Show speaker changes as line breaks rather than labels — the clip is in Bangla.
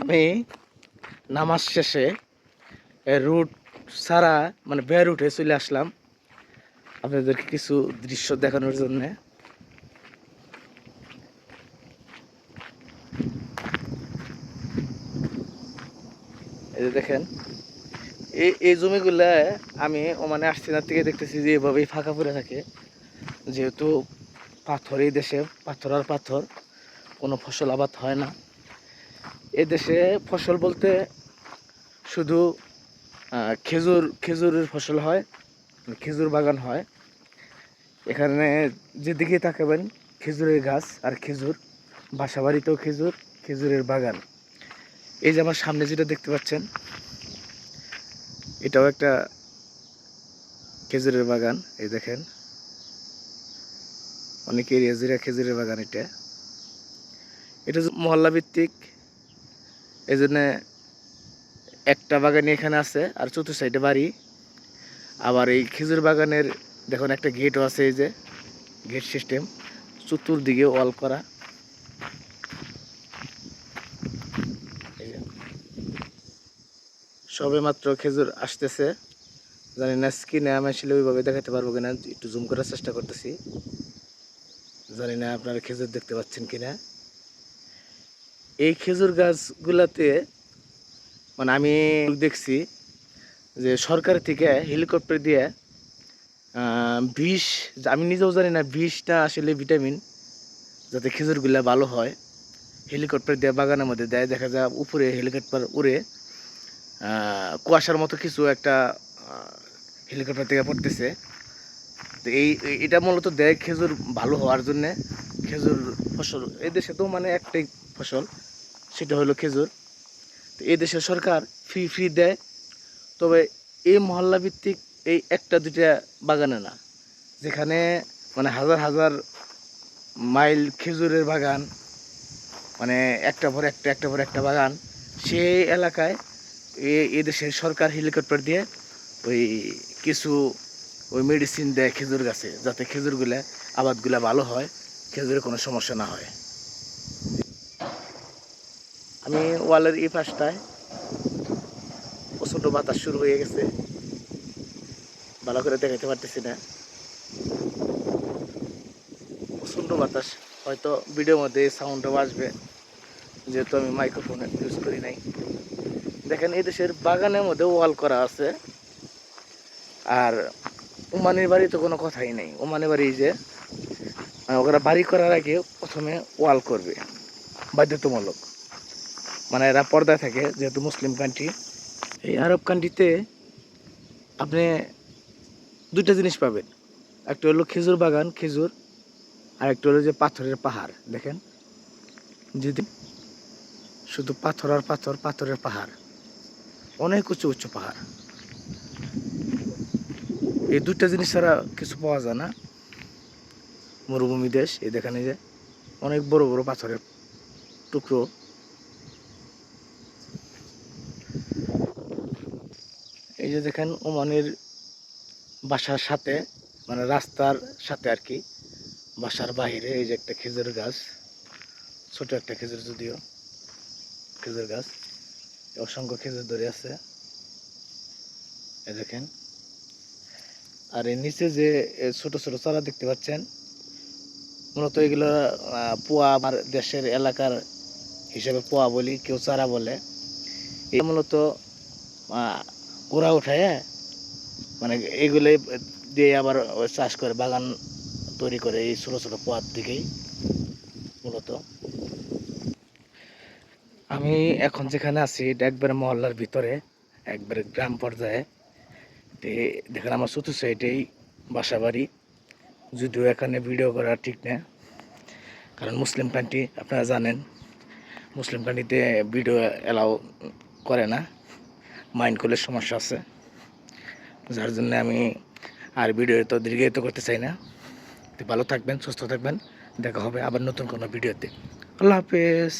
আমি নামাজ শেষে রুট ছাড়া মানে বে রুটে চলে আসলাম আপনাদেরকে কিছু দৃশ্য দেখানোর জন্য। এই যে দেখেন, এই এই জমিগুলা আমি মানে আসছি না থেকে দেখতেছি যে এভাবেই ফাঁকা পড়ে থাকে। যেহেতু পাথর, এই দেশে পাথর আর পাথর, কোনো ফসল আবাদ হয় না। এ দেশে ফসল বলতে শুধু খেজুর, খেজুরের ফসল হয়, খেজুর বাগান হয়। এখানে যেদিকে তাকাবেন, খেজুরের গাছ আর খেজুর বাসা বাড়িতেও খেজুর, খেজুরের বাগান। এই যে আমার সামনে যেটা দেখতে পাচ্ছেন, এটাও একটা খেজুরের বাগান, এই দেখেন। অনেক এরিয়া জুড়ে খেজুরের বাগান এটা। এটা যে মহল্লা ভিত্তিক এই জন্যে একটা বাগানই এখানে আছে, আর চতুর্থ সাইডে বাড়ি। আবার এই খেজুর বাগানের দেখুন একটা গেটও আছে এই যে গেট সিস্টেম চতুর্দিকে ওয়াল করা। সবে মাত্র খেজুর আসতেছে। জানি না স্কিনে আমি আসলে ওইভাবে দেখাতে পারব কিনা, একটু জুম করার চেষ্টা করতেছি। জানি না আপনারা খেজুর দেখতে পাচ্ছেন কিনা। এই খেজুর গাছগুলাতে মানে আমি দেখছি যে সরকার থেকে হেলিকপ্টার দিয়ে বিষ, আমি নিজেও জানি না বিষটা আসলে ভিটামিন যাতে খেজুরগুলা ভালো হয়। হেলিকপ্টার দিয়ে বাগানের মধ্যে দেয়, দেখা যায় উপরে হেলিকপ্টার উড়ে কুয়াশার মতো কিছু একটা হেলিকপ্টার থেকে পড়তেছে। তো এই, এটা মূলত দেয় খেজুর ভালো হওয়ার জন্যে, খেজুর ফসল। এই দেশে তো মানে একটাই ফসল, সেটা হলো খেজুর। তো এই দেশের সরকার ফ্রি ফ্রি দেয়, তবে এই মহল্লা ভিত্তিক এই একটা, দুইটা বাগানে না। যেখানে মানে হাজার হাজার মাইল খেজুরের বাগান মানে একটা পর একটা একটা পর একটা বাগান, সেই এলাকায় এ- দেশের সরকার হেলিকপ্টার দিয়ে ওই কিছু ওই মেডিসিন দেয় খেজুর গাছে, যাতে খেজুরগুলা, আবাদগুলা ভালো হয়, খেজুরে কোনো সমস্যা না হয়। আমি ওয়ালের এই পাশটায় প্রচণ্ড বাতাস শুরু হয়ে গেছে। ভালো করে দেখাতে পারতেছি না। প্রচণ্ড বাতাস। হয়তো ভিডিওর মধ্যে সাউন্ডও আসবে। যেহেতু আমি মাইক্রোফোন ইউজ করি নাই। দেখেন, এই দেশের বাগানের মধ্যে ওয়াল করা আছে। আর ওমানের বাড়ি তো কোনো কথাই নেই। ওমানের বাড়ি যে ওরা বাড়ি করার আগে প্রথমে ওয়াল করবে। বাধ্যতামূলক। মানে এরা পর্দায় থাকে, যেহেতু মুসলিম কান্ট্রি এই আরব কান্ট্রিতে আপনি দুইটা জিনিস পাবেন। একটা হলো খেজুর বাগান, খেজুর, আর একটা হলো যে পাথরের পাহাড়, দেখেন। যদি শুধু পাথর আর পাথর, পাথরের পাহাড়, অনেক উঁচু উঁচু পাহাড়। এই দুইটা জিনিস ছাড়া কিছু পাওয়া যায় না। মরুভূমি দেশ, এই দেখেন যে, অনেক বড় বড় পাথরের টুকরো। এই যে দেখেন ওমানের বাসার সাথে মানে রাস্তার সাথে আর কি বাসার বাইরে এই যে একটা খেজুর গাছ ছোট একটা খেজুর যদিও খেজুর গাছ অসংখ্য খেজুর ধরে আছে। এই দেখেন আর এর নিচে যে এ, ছোট ছোট চারা দেখতে পাচ্ছেন মূলত এগুলো পোয়া আমার দেশের এলাকার হিসেবে পোয়া বলি কেউ চারা বলে। এই মূলত গোড়া উঠায় মানে এগুলো দিয়ে আবার চাষ করে, বাগান তৈরি করে এই ছোটো ছোটো পোয়ার দিকেই মূলত। আমি এখন যেখানে আছি, এটা একবারে মহল্লার ভিতরে, একবারে গ্রাম পর্যায়ে। তে দেখেন আমার চতুর্থ সাইডেই বাসা বাড়ি যদিও এখানে ভিডিও করা ঠিক না, কারণ মুসলিম কান্ট্রি, আপনারা জানেন, মুসলিম কান্ট্রিতে ভিডিও অ্যালাউ করে না। মাইন্ড করলে সমস্যা আছে। যার জন্য আমি আর ভিডিও তো দীর্ঘায়িত করতে চাই না। তো ভালো থাকবেন, সুস্থ থাকবেন। দেখা হবে আবার নতুন কোনো ভিডিওতে। আল্লাহ হাফেজ।